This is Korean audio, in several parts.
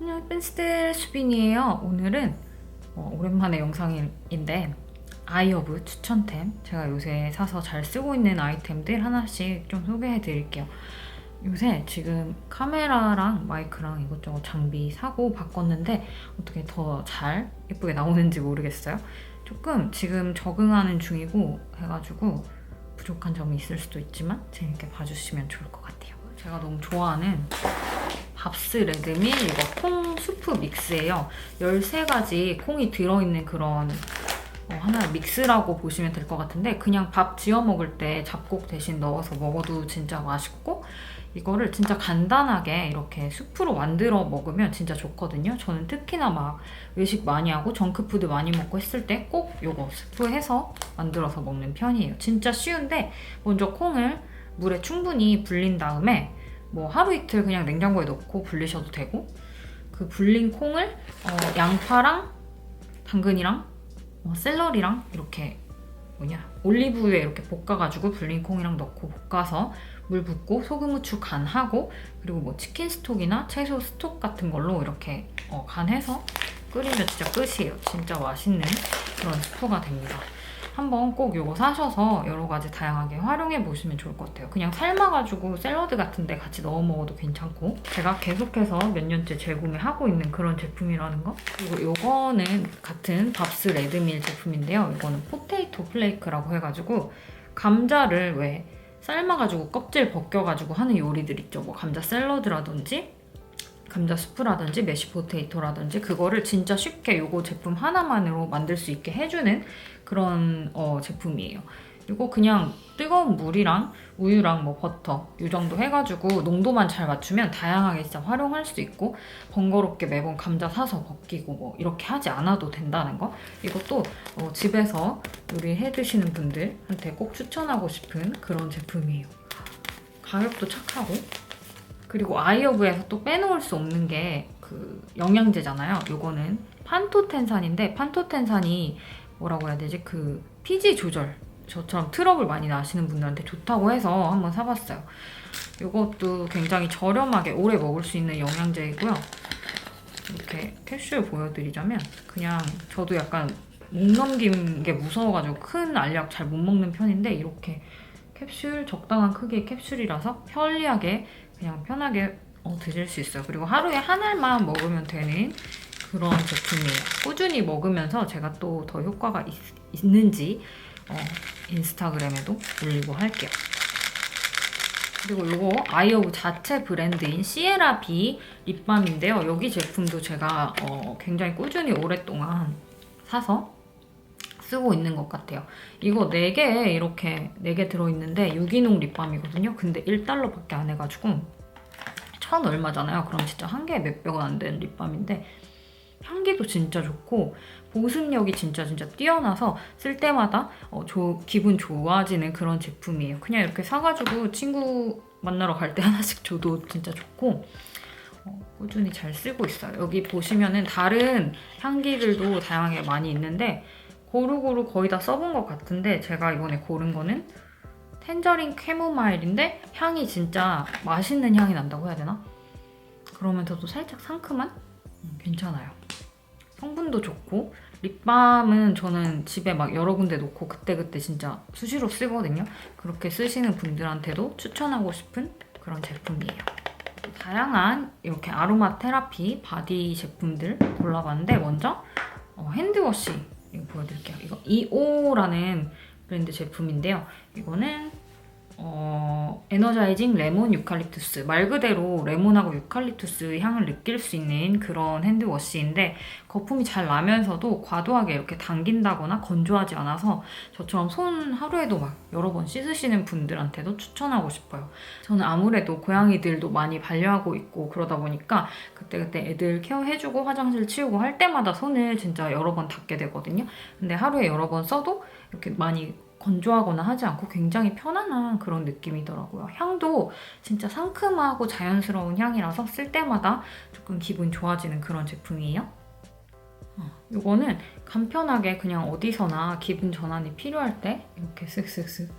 안녕 댄스들 수빈이에요. 오늘은 어, 오랜만에 영상인데 아이어브 추천템 제가 요새 사서 잘 쓰고 있는 아이템들 하나씩 좀 소개해 드릴게요. 요새 지금 카메라랑 마이크랑 이것저것 장비 사고 바꿨는데 어떻게 더 잘 예쁘게 나오는지 모르겠어요. 조금 지금 적응하는 중이고 해가지고 부족한 점이 있을 수도 있지만 재밌게 봐주시면 좋을 것 같아요. 제가 너무 좋아하는 밥스 레드밀 이거 콩 수프 믹스예요. 13가지 콩이 들어있는 그런 어, 하나의 믹스라고 보시면 될 것 같은데 그냥 밥 지어 먹을 때 잡곡 대신 넣어서 먹어도 진짜 맛있고 이거를 진짜 간단하게 이렇게 수프로 만들어 먹으면 진짜 좋거든요. 저는 특히나 막 외식 많이 하고 정크푸드 많이 먹고 했을 때 꼭 이거 수프 해서 만들어서 먹는 편이에요. 진짜 쉬운데 먼저 콩을 물에 충분히 불린 다음에 뭐 하루 이틀 그냥 냉장고에 넣고 불리셔도 되고 그 불린 콩을 어, 양파랑 당근이랑 어, 샐러리랑 이렇게 뭐냐 올리브유에 이렇게 볶아가지고 불린 콩이랑 넣고 볶아서 물 붓고 소금 후추 간하고 그리고 뭐 치킨 스톡이나 채소 스톡 같은 걸로 이렇게 어, 간해서 끓이면 진짜 끝이에요. 진짜 맛있는 그런 스프가 됩니다. 한번 꼭 이거 사셔서 여러 가지 다양하게 활용해 보시면 좋을 것 같아요. 그냥 삶아가지고 샐러드 같은데 같이 넣어 먹어도 괜찮고 제가 계속해서 몇 년째 재구매하고 있는 그런 제품이라는 거 그리고 이거는 같은 밥스 레드밀 제품인데요. 이거는 포테이토 플레이크라고 해가지고 감자를 왜 삶아가지고 껍질 벗겨가지고 하는 요리들 있죠. 뭐 감자 샐러드라든지 감자 스프라든지 메시 포테이토라든지 그거를 진짜 쉽게 요거 제품 하나만으로 만들 수 있게 해주는 그런 어, 제품이에요. 이거 그냥 뜨거운 물이랑 우유랑 뭐 버터 이 정도 해가지고 농도만 잘 맞추면 다양하게 진짜 활용할 수 있고 번거롭게 매번 감자 사서 벗기고 뭐 이렇게 하지 않아도 된다는 거 이것도 어, 집에서 요리해 드시는 분들한테 꼭 추천하고 싶은 그런 제품이에요. 가격도 착하고 그리고 아이어브에서 또 빼놓을 수 없는 게 그 영양제잖아요. 요거는 판토텐산인데 판토텐산이 뭐라고 해야 되지? 그 피지 조절 저처럼 트러블 많이 나시는 분들한테 좋다고 해서 한번 사봤어요. 이것도 굉장히 저렴하게 오래 먹을 수 있는 영양제이고요. 이렇게 캡슐 보여드리자면 그냥 저도 약간 목 넘긴 게 무서워가지고 큰 알약 잘 못 먹는 편인데 이렇게 캡슐 적당한 크기의 캡슐이라서 편리하게 그냥 편하게 어, 드실 수 있어요. 그리고 하루에 한 알만 먹으면 되는 그런 제품이에요. 꾸준히 먹으면서 제가 또 더 효과가 있, 는지 어, 인스타그램에도 올리고 할게요. 그리고 이거 아이오브 자체 브랜드인 시에라 비 립밤인데요. 여기 제품도 제가 어, 굉장히 꾸준히 오랫동안 사서 쓰고 있는 것 같아요. 이거 4개 이렇게 4개 들어있는데 유기농 립밤이거든요. 근데 1달러밖에 안 해가지고 천 얼마잖아요. 그럼 진짜 한 개에 몇백 원 안 되는 립밤인데 향기도 진짜 좋고 보습력이 진짜 진짜 뛰어나서 쓸 때마다 어, 조- 기분 좋아지는 그런 제품이에요. 그냥 이렇게 사가지고 친구 만나러 갈 때 하나씩 줘도 진짜 좋고 어, 꾸준히 잘 쓰고 있어요. 여기 보시면은 다른 향기들도 다양하게 많이 있는데 고루고루 거의 다 써본 것 같은데 제가 이번에 고른 거는 텐저린 캐모마일인데 향이 진짜 맛있는 향이 난다고 해야 되나? 그러면서도 살짝 상큼한? 음, 괜찮아요. 성분도 좋고 립밤은 저는 집에 막 여러 군데 놓고 그때그때 진짜 수시로 쓰거든요. 그렇게 쓰시는 분들한테도 추천하고 싶은 그런 제품이에요. 다양한 이렇게 아로마 테라피 바디 제품들 골라봤는데 먼저 어, 핸드워시 이거 보여드릴게요. 이거 이오라는 브랜드 제품인데요. 이거는 어, 에너자이징 레몬 유칼립투스 말 그대로 레몬하고 유칼립투스 향을 느낄 수 있는 그런 핸드워시인데 거품이 잘 나면서도 과도하게 이렇게 당긴다거나 건조하지 않아서 저처럼 손 하루에도 막 여러 번 씻으시는 분들한테도 추천하고 싶어요. 저는 아무래도 고양이들도 많이 반려하고 있고 그러다 보니까 그때그때 애들 케어해주고 화장실 치우고 할 때마다 손을 진짜 여러 번 닦게 되거든요. 근데 하루에 여러 번 써도 이렇게 많이 건조하거나 하지 않고 굉장히 편안한 그런 느낌이더라고요. 향도 진짜 상큼하고 자연스러운 향이라서 쓸 때마다 조금 기분 좋아지는 그런 제품이에요. 어, 이거는 간편하게 그냥 어디서나 기분 전환이 필요할 때 이렇게 쓱쓱쓱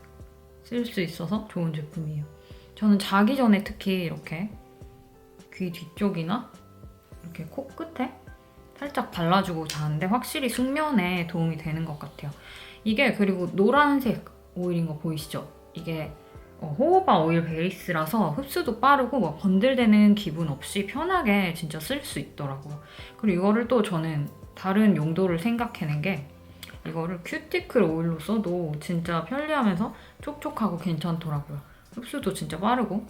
쓸 수 있어서 좋은 제품이에요. 저는 자기 전에 특히 이렇게 귀 뒤쪽이나 이렇게 코끝에 살짝 발라주고 자는데 확실히 숙면에 도움이 되는 것 같아요. 이게 그리고 노란색 오일인 거 보이시죠? 이게 어, 호호바 오일 베이스라서 흡수도 빠르고 뭐 번들대는 기분 없이 편하게 진짜 쓸 수 있더라고요. 그리고 이거를 또 저는 다른 용도를 생각해낸 게 이거를 큐티클 오일로 써도 진짜 편리하면서 촉촉하고 괜찮더라고요. 흡수도 진짜 빠르고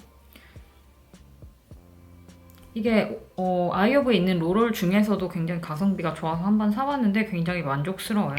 이게 어, 아이오브에 있는 롤롤 중에서도 굉장히 가성비가 좋아서 한번 사봤는데 굉장히 만족스러워요.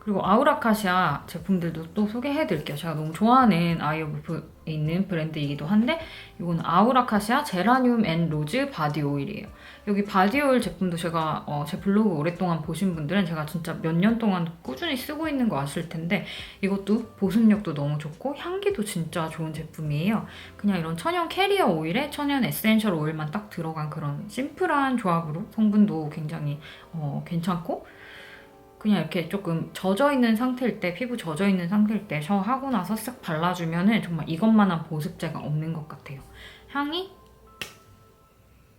그리고 아우라카시아 제품들도 또 소개해 드릴게요. 제가 너무 좋아하는 아이오브에 있는 브랜드이기도 한데 이건 아우라카시아 제라늄 앤 로즈 바디 오일이에요. 여기 바디 오일 제품도 제가 어, 제 블로그 오랫동안 보신 분들은 제가 진짜 몇 년 동안 꾸준히 쓰고 있는 거 아실 텐데 이것도 보습력도 너무 좋고 향기도 진짜 좋은 제품이에요. 그냥 이런 천연 캐리어 오일에 천연 에센셜 오일만 딱 들어간 그런 심플한 조합으로 성분도 굉장히 어, 괜찮고 그냥 이렇게 조금 젖어 있는 상태일 때 피부 젖어 있는 상태일 때 샤워하고 나서 쓱 발라주면은 정말 이것만한 보습제가 없는 것 같아요. 향이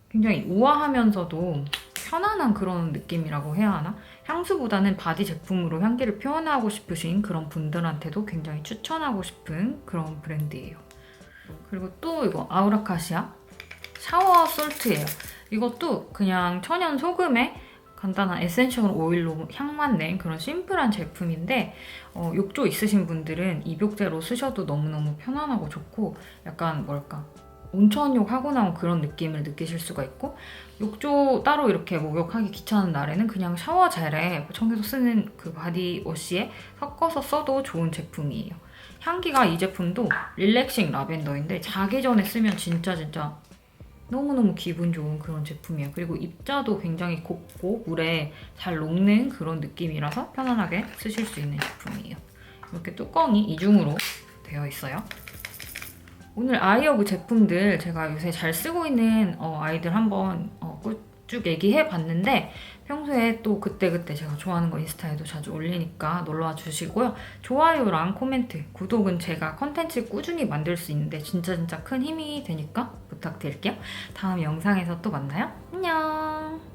굉장히 우아하면서도 편안한 그런 느낌이라고 해야 하나? 향수보다는 바디 제품으로 향기를 표현하고 싶으신 그런 분들한테도 굉장히 추천하고 싶은 그런 브랜드예요. 그리고 또 이거 아우라카시아 샤워 솔트예요. 이것도 그냥 천연 소금에 간단한 에센셜 오일로 향만 낸 그런 심플한 제품인데 어, 욕조 있으신 분들은 입욕제로 쓰셔도 너무너무 편안하고 좋고 약간 뭐랄까 온천욕 하고 나온 그런 느낌을 느끼실 수가 있고 욕조 따로 이렇게 목욕하기 귀찮은 날에는 그냥 샤워 젤에 청소해서 쓰는 그 바디워시에 섞어서 써도 좋은 제품이에요. 향기가 이 제품도 릴렉싱 라벤더인데 자기 전에 쓰면 진짜 진짜 너무너무 기분 좋은 그런 제품이에요. 그리고 입자도 굉장히 곱고 물에 잘 녹는 그런 느낌이라서 편안하게 쓰실 수 있는 제품이에요. 이렇게 뚜껑이 이중으로 되어 있어요. 오늘 아이어브 제품들 제가 요새 잘 쓰고 있는 어, 아이들 한번 어, 쭉 얘기해 봤는데 평소에 또 그때그때 제가 좋아하는 거 인스타에도 자주 올리니까 놀러와 주시고요. 좋아요랑 코멘트, 구독은 제가 컨텐츠 꾸준히 만들 수 있는데 진짜 진짜 큰 힘이 되니까 부탁드릴게요. 다음 영상에서 또 만나요. 안녕!